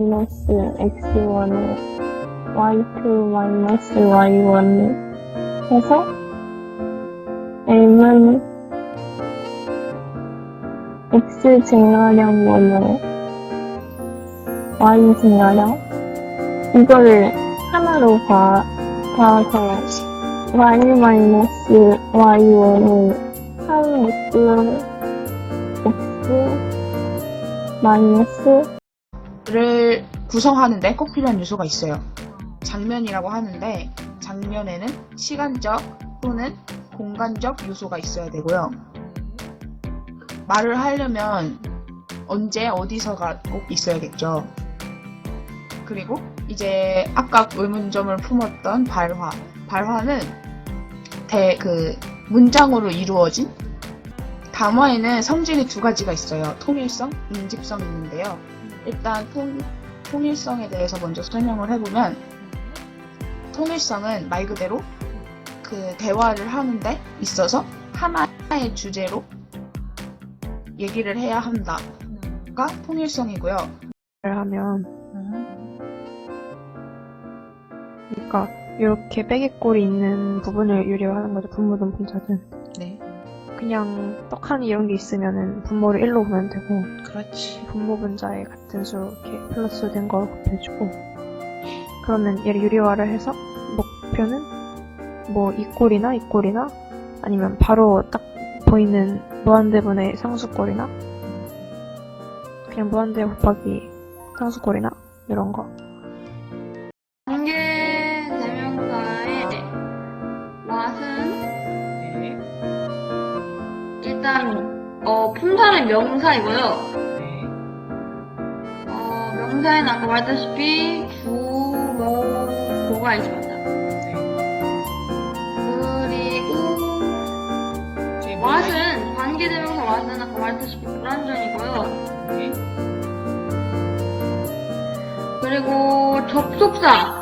마이너스 x1을 y2 마이너스 y1을 해서 m은 x 증가량분의 y 증가량 이거를 하나로 봐, 봐서 y 마이너스 y1은 3x x 마이너스 를 구성하는데 꼭 필요한 요소가 있어요. 장면이라고 하는데 장면에는 시간적 또는 공간적 요소가 있어야 되고요. 말을 하려면 언제 어디서가 꼭 있어야겠죠. 그리고 이제 아까 의문점을 품었던 발화. 발화는 대, 그 문장으로 이루어진 단어에는 성질이 두 가지가 있어요. 통일성, 인집성이 있는데요. 일단 통, 통일성에 대해서 먼저 설명을 해보면 통일성은 말 그대로 그 대화를 하는데 있어서 하나의 주제로 얘기를 해야 한다가 통일성이고요. 를 하면 그러니까 이렇게 빼개꼴이 있는 부분을 유리화하는 거죠. 분모든 분자든 네, 그냥 떡하니 이런 게 있으면은 분모를 1로 보면 되고 그렇지. 분모 분자에 같은 수 이렇게 플러스 된 거 곱해주고 그러면 얘를 유리화를 해서 목표는 뭐 이 꼴이나 이 꼴이나 아니면 바로 딱 보이는 무한대분의 상수꼴이나 그냥 무한대 곱하기 상수꼴이나 이런 거 관계 대명사의 왓은 일단 어, 품사는 명사이고요. 네, 어, 명사에는 아까 말했다시피 주, 모, 고가 있습니다. 그리고 왓은 관계 대명사 왓은 아까 말했다시피 불완전이고요. 그리고 접속사